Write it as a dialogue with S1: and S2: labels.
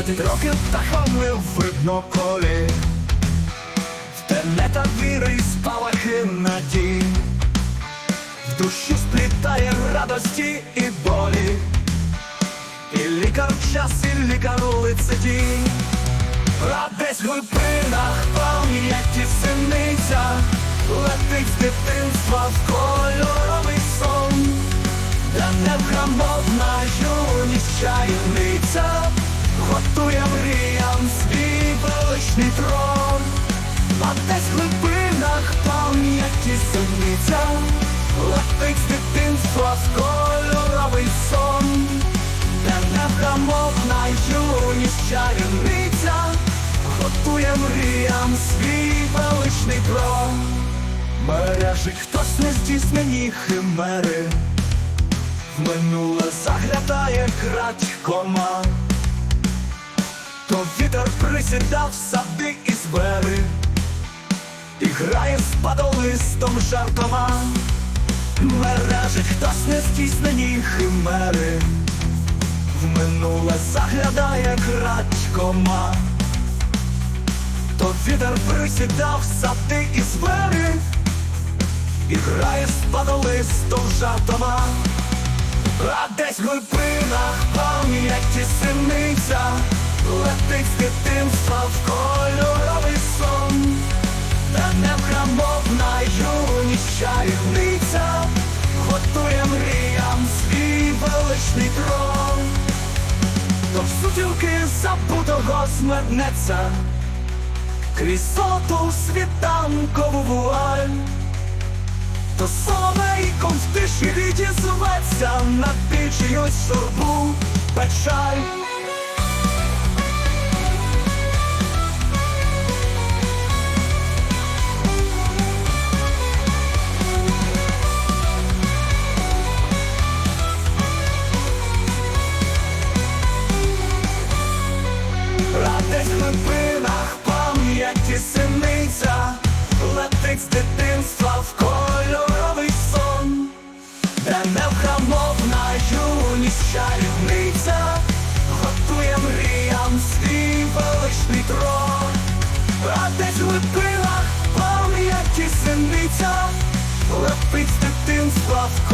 S1: Двадцять років птахами видно колі В тенета віри й спалахи надій. В душі сплітає радості і болі. І лікар час, і лікар лицеті А десь в глибинах пам'яті синиця. Летить з дитинства в кольоровий Готує мріям свій величний трон. А десь в глибинах пам'яті синиця Летить з дитинства в кольоровий сон. Та невгамовна юність чаєвниця Готує мріям свій величний трон. Мережить хтось нездійснені химери. В минуле заглядає крадькома То вітер присідав сади і звери І грає з падолистом жартома. Мережить хтось нездійснені химери. В минуле заглядає крадькома. То вітер присідав сади і звери І грає з падолистом жартома. А десь в глибинах пам'яті синиця Летить з дитинства в кольоровий сон. Та невгамовна юність чарівниця Готує мріям свій величний трон. До сутілки забутого зметнеться Крізь золоту світанкову вуаль. То соловейком в тиші відізветься. Над чиюсь сурбу печаль. Юність чарівниця Готує мріям свій величний трон. А десь в глибинах пам'яті синиця лепить з дитинства в